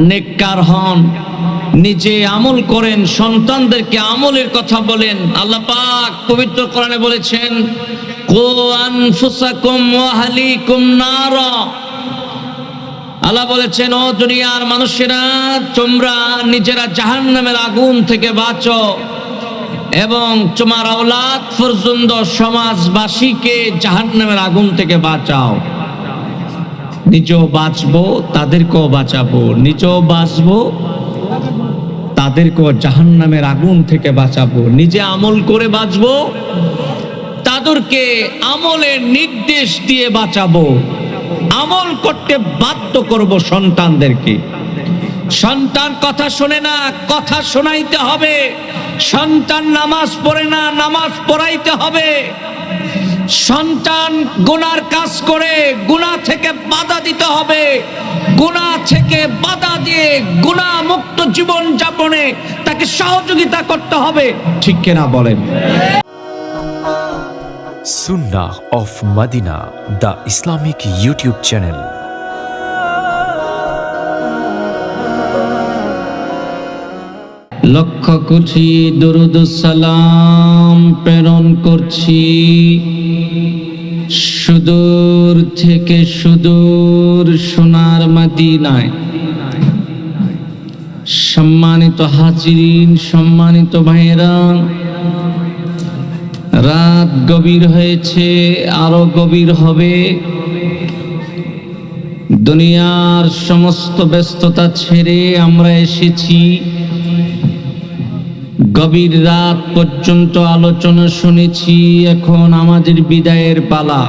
নেককার হন। নিজে আমল করেন, সন্তানদেরকে আমলের কথা বলেন। আল্লাহ পাক পবিত্র কোরআনে বলেছেন আল্লাহ বলেছেন, ও দুনিয়ার মানুষেরা, তোমরা নিজেরা জাহান্নামের আগুন থেকে বাঁচো এবং তোমার আওলাদ পর্যন্ত সমাজবাসীকে জাহান্নামের আগুন থেকে বাঁচাও। নিজেও বাঁচবো, তাদেরকেও বাঁচাবো। নিজেও বাঁচবো, তাদেরকেও জাহান্নামের আগুন থেকে বাঁচাবো। নিজে আমল করে বাঁচবো, তাদেরকে আমলের নির্দেশ দিয়ে বাঁচাবো। আমল করতে বাধ্য করব সন্তানদেরকে। সন্তান কথা শোনে না, কথা শোনাইতে হবে। সন্তান নামাজ পড়ে না, নামাজ পড়াইতে হবে। সন্তান গুনার কাজ করে গুনা থেকে বাধা দিতে হবে। গুণা থেকে বাধা দিয়ে গুনা মুক্ত জীবন যাপনে তাকে সহযোগিতা করতে হবে। ঠিক কিনা বলেন? Sunnah of Madina, the Islamic YouTube channel. লক্ষ কোটি সালাম প্রেরণ করছি। সুদূর থেকে সুদূর সোনার মাদিনায়। সম্মানিত হাজিরিন, সম্মানিত ভাইয়েরা, রাত গভীর হয়েছে, আরও গভীর হবে। দুনিয়ার সমস্ত ব্যস্ততা ছেড়ে আমরা এসেছি। গভীর রাত পর্যন্ত আলোচনা শুনেছি, এখন আমাদের বিদায়ের পালা।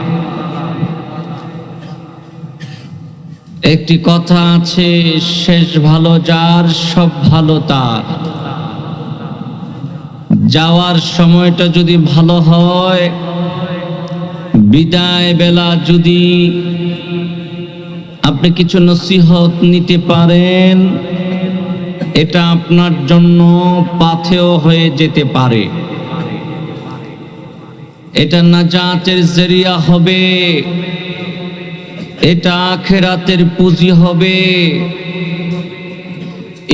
একটি কথা আছে, শেষ ভালো যার, সব ভালো তার। যাওয়ার সময়টা যদি ভালো হয়, বিদায় বেলা যদি আপনি কিছু নসিহত নিতে পারেন এটা আপনার জন্য পাথেও হয়ে যেতে পারে। এটা নাজাতের জরিয়া হবে। এটা আখেরাতের পুঁজি হবে।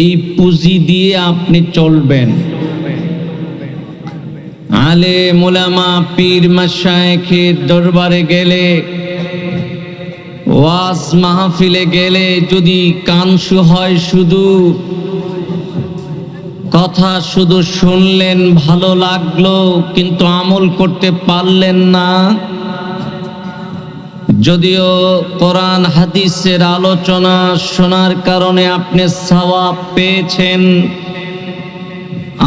এই পুঁজি দিয়ে আপনি চলবেন। আলে মোলামা পীর মাসায়েখের দরবারে গেলে, ওয়াজ মাহফিলে গেলে যদি কানসু হয় শুধু কথা শুধু শুনলেন ভালো লাগল, কিন্তু আমল করতে পারলেন না। যদিও কোরআন হাদিসের আলোচনা শোনার কারণে আপনি সওয়াব পেয়েছেন,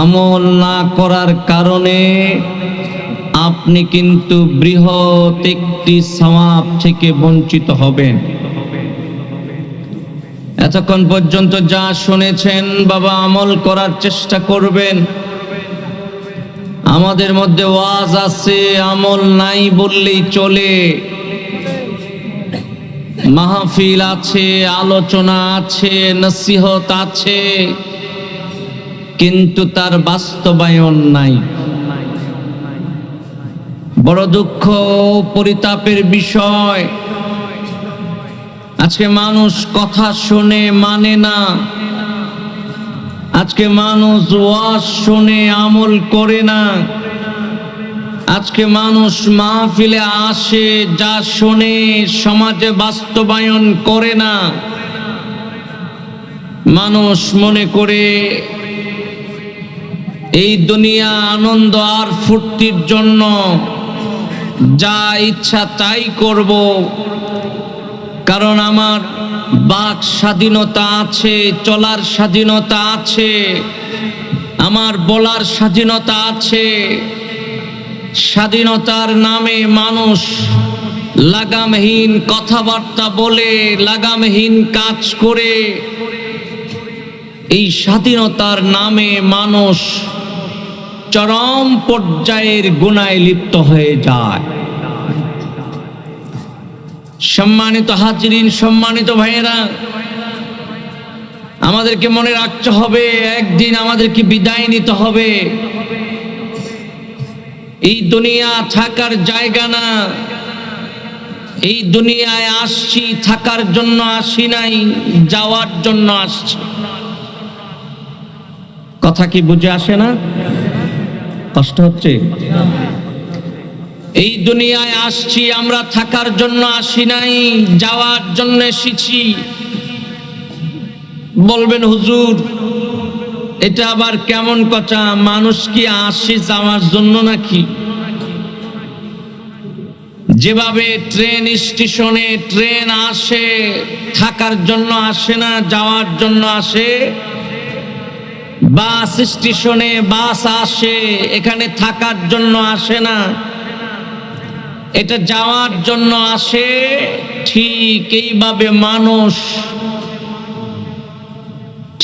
আমল না করার কারণে আপনি কিন্তু বৃহৎ একটি সওয়াব থেকে বঞ্চিত হবেন। এতক্ষণ পর্যন্ত যা শুনেছেন, বাবা আমল করার চেষ্টা করবেন। আমাদের মধ্যে ওয়াজ আছে, আমল নাই বললেই চলে। মাহফিল আছে, আলোচনা আছে, নসিহত আছে, কিন্তু তার বাস্তবায়ন নাই। বড় দুঃখ পরিতাপের বিষয়। আজকে মানুষ কথা শুনে মানে না। আজকে মানুষ ওয়াজ শুনে, আমল করে না। আজকে মানুষ মাহফিলে আসে, যা শোনে সমাজে বাস্তবায়ন করে না। মানুষ মনে করে, এই দুনিয়া আনন্দ আর ফুর্তির জন্য যা ইচ্ছা তাই করব। কারণ আমার বাক স্বাধীনতা আছে, চলার স্বাধীনতা আছে, আমার বলার স্বাধীনতা আছে। স্বাধীনতার নামে মানুষ লাগামহীন কথাবার্তা বলে, লাগামহীন কাজ করে। এই স্বাধীনতার নামে মানুষ চরম পর্যায়ের গুণায় লিপ্ত হয়ে যায়। সম্মানিত হাজিরিন, সম্মানিত ভাইয়েরা, আমাদেরকে মনে রাখতে হবে, একদিন আমাদেরকে বিদায় নিতে হবে। এই দুনিয়া থাকার জায়গা না। এই দুনিয়ায় আসছি, থাকার জন্য আসি নাই, যাওয়ার জন্য আসছি। কথা কি বুঝে আসে না? কষ্ট হচ্ছে? এই দুনিয়ায় আসছি, আমরা থাকার জন্য আসি নাই, যাওয়ার জন্য এসেছি। বলবেন, হুজুর, এটা আবার কেমন কথা? মানুষ কি আসে যাওয়ার জন্য নাকি? যেভাবে ট্রেন স্টেশনে ট্রেন আসে, থাকার জন্য আসে না, যাওয়ার জন্য আসে, বাস স্টেশনে বাস আসে, এখানে থাকার জন্য আসে না। এটা যাওয়ার জন্য আসে ঠিক এইভাবে মানুষ,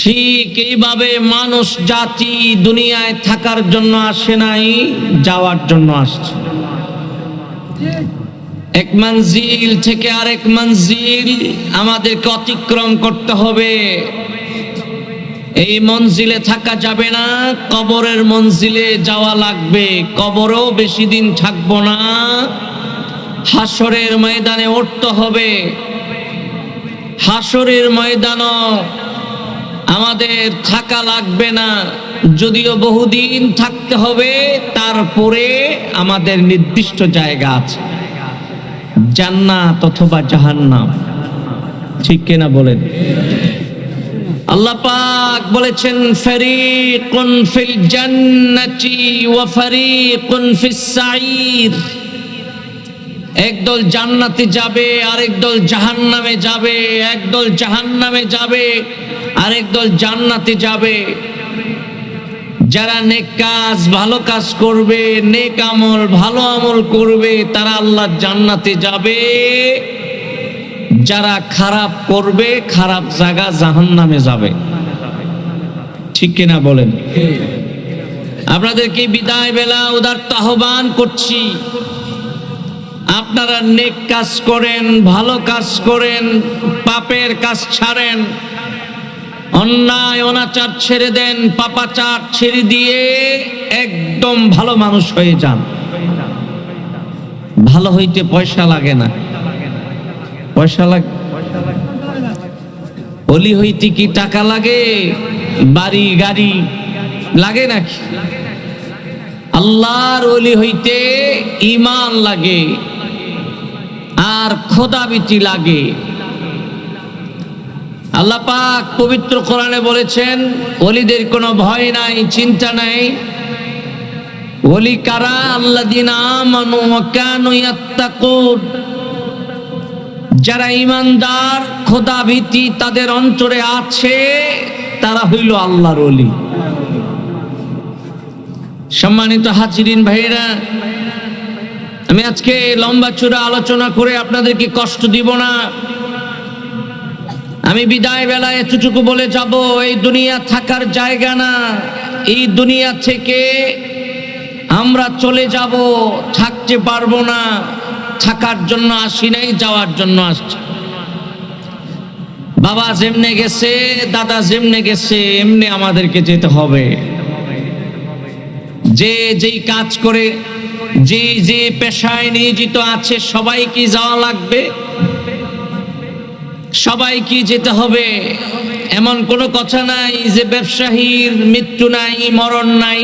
ঠিক এইভাবে মানুষ জাতি দুনিয়ায় থাকার জন্য আসে নাই, যাওয়ার জন্য আসছে। এক মঞ্জিল থেকে আরেক মঞ্জিল আমাদেরকে অতিক্রম করতে হবে। এই মঞ্জিলে থাকা যাবে না, কবরের মঞ্জিলে যাওয়া লাগবে। কবরও বেশি দিন থাকব না। হাসরের ময়দানে উঠতে হবে। হাসরের ময়দানও আমাদের থাকা লাগবে না। যদিও বহুদিন থাকতে হবে, তারপরে আমাদের নির্দিষ্ট জায়গা আছে। জান্নাত অথবা জাহান্নাম। ঠিক কিনা বলেন? আল্লাহ পাক বলেছেন, ফারিকুন ফিল জান্নাতি ওয়া ফারিকুন ফিস সাঈর। একদল জান্নাতে যাবে আরেক দল জাহান্নামে যাবে একদল জাহান্নামে যাবে আরেক দল জান্নাতে যাবে। যারা নেক কাজ ভালো কাজ করবে নেক আমল ভালো আমল করবে তারা আল্লাহ জান্নাতে যাবে। যারা খারাপ করবে খারাপ জায়গা জাহান্নামে যাবে। ঠিক কিনা বলেন? আপনাদেরকে বিদায় বেলা উদার্ত আহ্বান করছি। আপনারা নেক কাজ করেন, ভালো কাজ করেন, পাপের কাজ ছাড়েন, অন্যায়, অনাচার ছেড়ে দেন, পাপাচার ছেড়ে দিয়ে একদম ভালো মানুষ হয়ে যান। ভালো হইতে পয়সা লাগে না। পয়সা লাগে, অলি হইতে কি টাকা লাগে? বাড়ি, গাড়ি লাগে নাকি? আল্লাহর অলি হইতে ইমান লাগে। আর খোদাবিতি লাগে। আল্লাহ পাক পবিত্র কোরআনে বলেছেন অলিদের কোনো ভয় নাই, চিন্তা নাই। অলি কারা? ওয়া কানু যারা ইমানদার খোদা ভীতি তাদের অন্তরে আছে, তারা হইল আল্লাহর অলি সম্মানিত হাজিরিন ভাইরা আমি আজকে লম্বা চূড়া আলোচনা করে আপনাদেরকে কষ্ট দিব না। আমি বিদায় বেলায় এতটুকু বলে যাব, এই দুনিয়া থাকার জায়গা না। এই দুনিয়া থেকে আমরা চলে যাব, থাকতে পারব না। থাকার জন্য আসি নাই, যাওয়ার জন্য আসছি। বাবা যেমনে গেছে, দাদা যেমনে গেছে, এমনি আমাদেরকে যেতে হবে। যে যেই কাজ করে যে যে পেশায় নিয়োজিত আছে সবাই কি যাওয়া লাগবে। সবাই কি যেতে হবে। এমন কোনো কথা নাই যে ব্যবসায়ীর মৃত্যু নাই, মরণ নাই।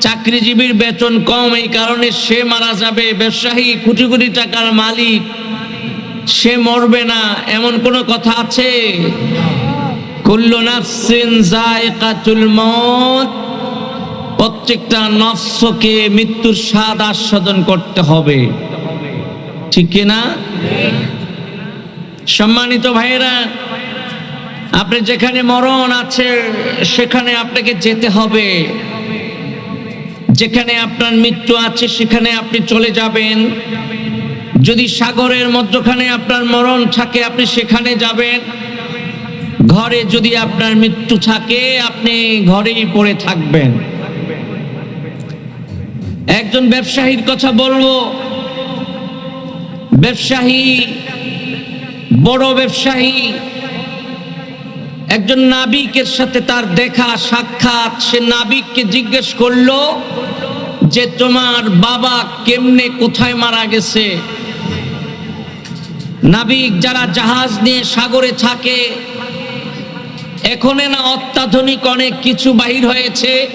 চাকরিজীবীর বেতন কম, এই কারণে সে মারা যাবে। ব্যবসায়ী কোটি কোটি টাকার মালিক, সে মরবে না। এমন কোনো কথা আছে? কুল্লু নাফসিন যায়কাতুল মউত প্রত্যেকটা নফসকে মৃত্যুর স্বাদ আস্বাদন করতে হবে। ঠিক কিনা সম্মানিত ভাইয়েরা, আপনি যেখানে মরণ আছে, সেখানে আপনাকে যেতে হবে। যেখানে আপনার মৃত্যু আছে, সেখানে আপনি চলে যাবেন। যদি সাগরের মধ্যখানে আপনার মরণ থাকে, আপনি সেখানে যাবেন। ঘরে যদি আপনার মৃত্যু থাকে, আপনি ঘরেই পড়ে থাকবেন। একজন ব্যবসায়ীর কথা বলব। ব্যবসায়ী, বড় ব্যবসায়ী, একজন নাবিকের সাথে তার দেখা সাক্ষাৎ। সে নাবিককে জিজ্ঞেস করল যে, তোমার বাবা কেমনে, কোথায় মারা গেছে? নাবিক যারা জাহাজ নিয়ে সাগরে থাকে, এখনে না অত্যাধুনিক অনেক কিছু বাহির হয়েছে।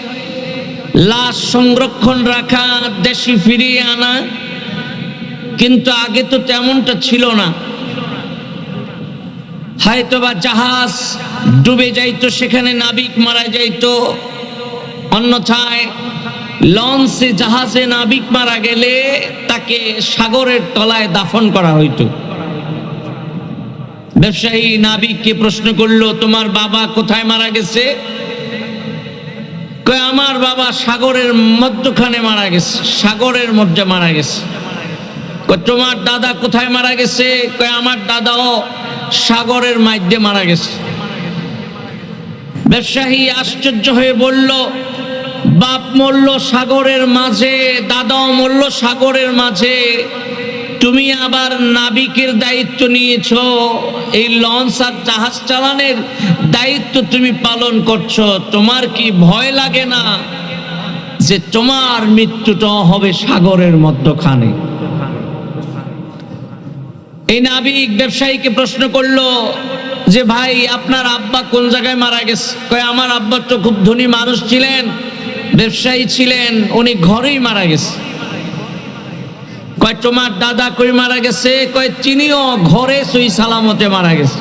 লাশ সংরক্ষণ রাখা, দেশি ফিরিয়ে আনা, কিন্তু আগে তো তেমনটা ছিল না। হয়তোবা জাহাজ ডুবে যাইতো, সেখানে নাবিক মারা যাইতো। অন্যথায় লঞ্চে জাহাজে নাবিক মারা গেলে তাকে সাগরের তলায় দাফন করা হইতো। ব্যবসায়ী নাবিককে প্রশ্ন করল, তোমার বাবা কোথায় মারা গেছে? কয়, আমার বাবা সাগরের মধ্যখানে মারা গেছে, সাগরের মধ্যে মারা গেছে। তোমার দাদা কোথায় মারা গেছে? কয়, আমার দাদাও সাগরের মাধ্যমে মারা গেছে। ব্যবসায়ী আশ্চর্য হয়ে বলল, বাপ মরল সাগরের মাঝে, দাদাও মরল সাগরের মাঝে। তুমি আবার নাবিকের দায়িত্ব নিয়েছ। এই লঞ্চ আর জাহাজ চালানের দায়িত্ব তুমি পালন করছ। তোমার কি ভয় লাগে না যে তোমার মৃত্যুটা হবে সাগরের মধ্যখানে? এই নাবিক ব্যবসায়ীকে প্রশ্ন করল যে, ভাই, আপনার আব্বা কোন জায়গায় মারা গেছে? কয়, আমার আব্বা তো খুব ধনী মানুষ ছিলেন, ব্যবসায়ী ছিলেন, উনি ঘরেই মারা গেছে। কয়, তোমার দাদা কই মারা গেছে? কয়, চিনিও ঘরে সই সালামতে মারা গেছে।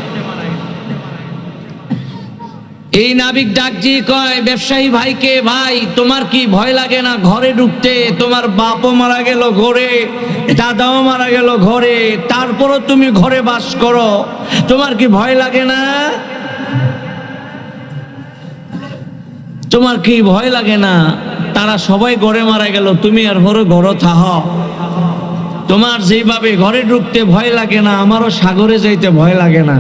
এই নাবিক ডাকজি কয়, ব্যবসায়ী ভাইকে, ভাই, তোমার কি ভয় লাগে না ঘরে ঢুকতে? তোমার বাপও মারা গেল ঘরে, দাদাও মারা গেল ঘরে, তারপরও তুমি ঘরে বাস করো। তোমার কি ভয় লাগে না? তোমার কি ভয় লাগে না? তারা সবাই ঘরে মারা গেল, তুমি আর ঘরে ঘর থাহ। তোমার যেভাবে ঘরে ঢুকতে ভয় লাগে না, আমারও সাগরে যাইতে ভয় লাগে না।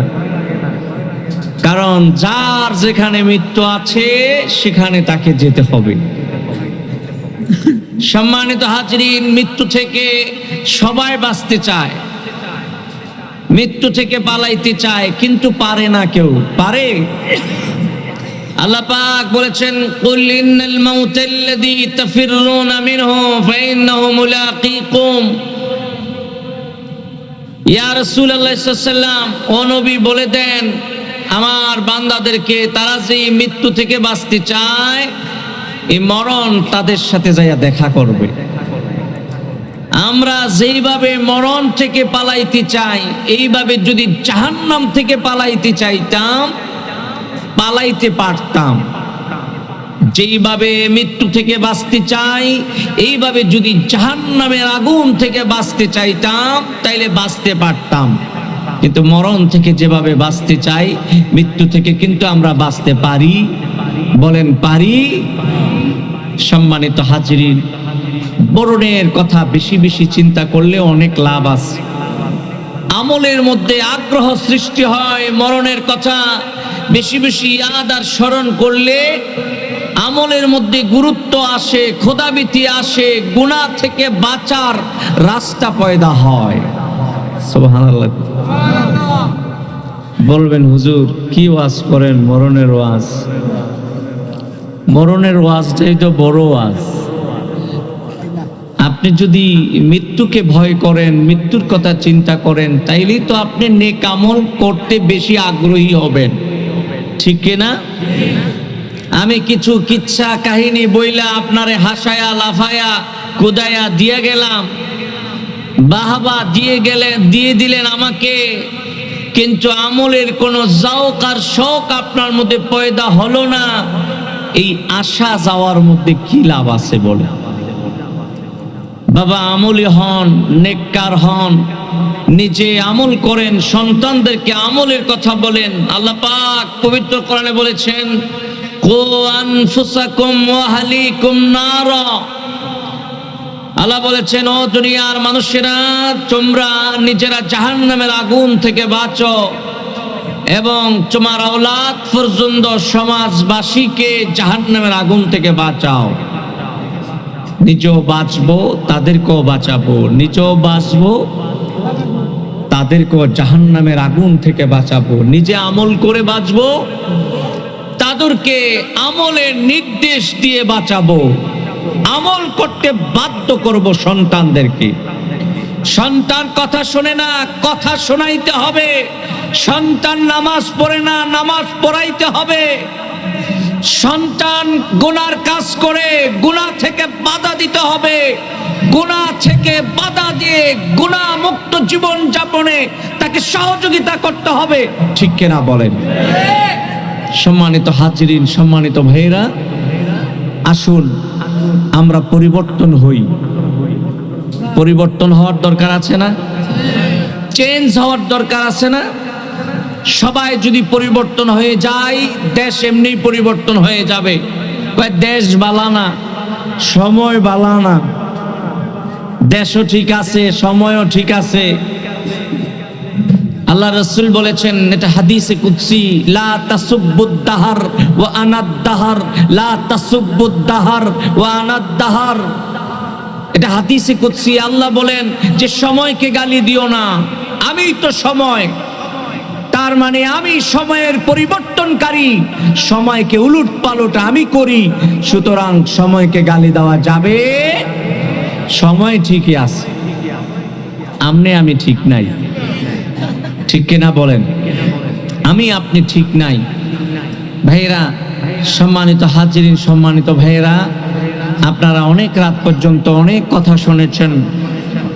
কারণ যার যেখানে মৃত্যু আছে, সেখানে তাকে যেতে হবে। সম্মানিত হাজরিন, মৃত্যু থেকে সবাই বাঁচতে চায়। মৃত্যু থেকে পালাইতে চায়, কিন্তু পারে না কেউ। পারে? আল্লাহ পাক বলেছেন, কুল মাউতাল্লাযী তাফিররুনা মিনহু, ফাইন্নাহু মুলাকীকুম। বলে দেন, আমার বান্দাদেরকে তারা যে মৃত্যু থেকে বাঁচতে চায়, এই মরণ তাদের সাথে যাইয়া দেখা করবে। আমরা যেইভাবে মরণ থেকে পালাইতে চাই, এইভাবে যদি জাহান্নাম থেকে পালাইতে চাইতাম, পালাইতে পারতাম। যেইভাবে মৃত্যু থেকে বাঁচতে চাই, এইভাবে যদি জাহান্নামের আগুন থেকে বাঁচতে চাইতাম, তাইলে বাঁচতে পারতাম। কিন্তু মরণ থেকে যেভাবে বাঁচতে চাই, মৃত্যু থেকে কিন্তু আমরা বাঁচতে পারি। বলেন পারি। সম্মানিত হাজিরিন, বরণের কথা বেশি বেশি চিন্তা করলে অনেক লাভ আছে। আমলের মধ্যে আগ্রহ সৃষ্টি হয় মরণের কথা। বেশি বেশি ইয়াদ আর স্মরণ করলে আমলের মধ্যে গুরুত্ব আসে খোদাবিতি আসে গুণা থেকে বাঁচার রাস্তা পয়দা হয়। বলবেন, হুজুর, কি ওয়াজ করেন? মরণের ওয়াজ। মরণের ওয়াজটাই তো বড় ওয়াজ। আপনি যদি মৃত্যুকে ভয় করেন, মৃত্যুর কথা চিন্তা করেন, তাইলেই তো আপনি নেক আমল করতে বেশি আগ্রহী হবেন। ঠিক না? আমি কিছু কিচ্ছা কাহিনী বইলা আপনারে হাসায়া, লাফায়া, কুদায়া দিয়ে গেলাম। বাহাবা দিয়ে গেলে, দিয়ে দিলেন আমাকে। কিন্তু আমলের কোনো জাওক আর শখ আপনার মধ্যে পয়দা হলো না। এই আশা যাওয়ার মধ্যে কি লাভ আছে বলে বাবা আমলি হন, নেককার হন, নিজে আমল করেন, সন্তানদেরকে আমলের কথা বলেন। আল্লাহ পাক পবিত্র কোরআনে বলেছেন আল্লাহ বলেছেন, ও দুনিয়ার মানুষেরা, তোমরা নিজেরা জাহান্নামের আগুন থেকে বাঁচো এবং তোমার আওলাদ পর্যন্ত সমাজবাসীকে জাহান্নামের আগুন থেকে বাঁচাও। নিজেও বাঁচবো, তাদেরকেও বাঁচাবো। নিজেও বাঁচবো, তাদেরকেও জাহান্নামের আগুন থেকে বাঁচাবো। নিজে আমল করে বাঁচবো তাদেরকে আমলের নির্দেশ দিয়ে বাঁচাবো। আমল করতে বাধ্য করব সন্তানদেরকে। সন্তান কথা শোনে না, কথা শোনাইতে হবে। সন্তান নামাজ পড়ে না, নামাজ পড়াইতে হবে। সন্তান গুনার কাজ করে গুনাহ থেকে বাধা দিতে হবে। গুনাহ থেকে বাধা দিয়ে গুনাহ মুক্ত জীবন যাপনে তাকে সহযোগিতা করতে হবে। ঠিক কিনা বলেন? সম্মানিত হাজিরিন, সম্মানিত ভাইরা আসুন আমরা পরিবর্তন হই। পরিবর্তন হওয়ার দরকার আছে না? চেঞ্জ হওয়ার দরকার আছে না? সবাই যদি পরিবর্তন হয়ে যায়, দেশ এমনি পরিবর্তন হয়ে যাবে। দেশ বালানা সময় বালানা দেশও ঠিক আছে, সময়ও ঠিক আছে। আল্লাহ রসুল বলেছেন, এটা হাদিসে কুৎসি লা তাসুব্বুদ্দাহার ওয়া আনাদ্দাহার লা তাসুব্বুদ্দাহার ওয়া আনাদ্দাহার এটা হাদিসে কুৎসি আল্লাহ বলেন, যে সময়কে গালি দিও না আমি তো সময়। তার মানে আমি সময়ের পরিবর্তনকারী, সময়কে উলুট পালট আমি করি, সুতরাং সময়কে গালি দেওয়া যাবে। সময় ঠিকই আছে, আমনে আমি ঠিক নাই। ঠিক কিনা বলেন? আমি আপনি ঠিক নাই। ভাইয়েরা, সম্মানিত হাজিরিন, সম্মানিত ভাইয়েরা, আপনারা অনেক রাত পর্যন্ত অনেক কথা শুনেছেন,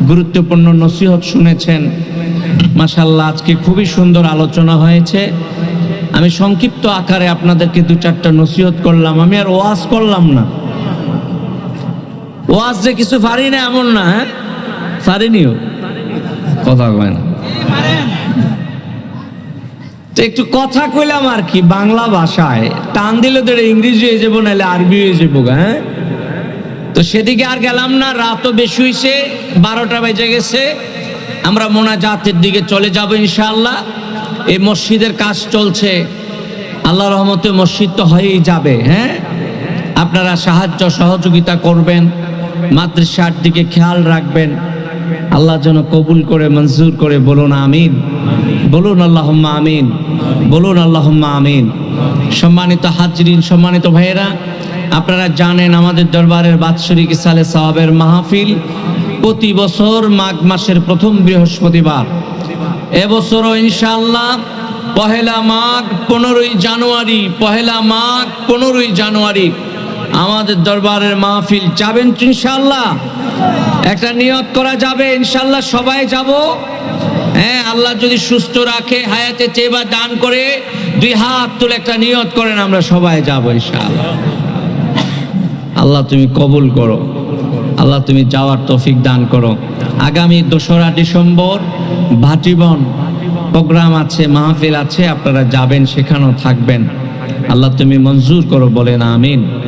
গুরুত্বপূর্ণ নসিহত শুনেছেন। মাসাল্লাহ আজকে খুবই সুন্দর আলোচনা হয়েছে। আমি সংক্ষিপ্ত আকারে আপনাদেরকে দু চারটা নসিহত করলাম, আমি আর ওয়াজ করলাম না। ওয়াজ যে কিছু পারি না, এমন না হ্যাঁ? পারিনিও কথা কয় না। একটু কথা কইলাম আর কি, বাংলা ভাষায়। টান দিলে তো ইংরেজি হয়ে যাব, নাহলে আরবি হয়ে যাব হ্যাঁ? তো সেদিকে আর গেলাম না, রাতও বেশি হয়েছে বারোটা বেজে গেছে। আমরা মোনাজাতের দিকে চলে যাব ইনশাআল্লাহ। এই মসজিদের কাজ চলছে। আল্লাহ রহমতে মসজিদ তো হয়েই যাবে হ্যাঁ? আপনারা সাহায্য, সহযোগিতা করবেন, মাদ্রাসার দিকে খেয়াল রাখবেন। আল্লাহ যেন কবুল করে, মঞ্জুর করে, বলুন আমিন। বলুন আল্লাহম্মা আমিন। বলুন আল্লাহম্মা আমিন। সম্মানিত হাজরিন, সম্মানিত ভাইয়েরা, আপনারা জানেন আমাদের দরবারের বাৎসরিক সালে সাহাবের মাহফিল প্রতি বছর মাঘ মাসের প্রথম বৃহস্পতিবার। এবছরও ইনশাআল্লাহ পহেলা মাঘ পনেরোই জানুয়ারি, পহেলা মাঘ পনেরোই জানুয়ারি আমাদের দরবারের মাহফিল যাবেন ইনশাল্লাহ একটা নিয়ত করা যাবে ইনশাল্লাহ সবাই যাব। হ্যাঁ আল্লাহ যদি সুস্থ রাখে, হায়াতে চেবা দান করে, দুই হাত তুলে একটা নিয়ত করেন, আমরা সবাই যাব ইনশাআল্লাহ। আল্লাহ তুমি কবুল করো। আল্লাহ তুমি যাওয়ার তফিক দান করো। আগামী দোসরা ডিসেম্বর ভাটিবন প্রোগ্রাম আছে, মাহফিল আছে, আপনারা যাবেন, সেখানেও থাকবেন। আল্লাহ তুমি মঞ্জুর করো, বলেন আমিন।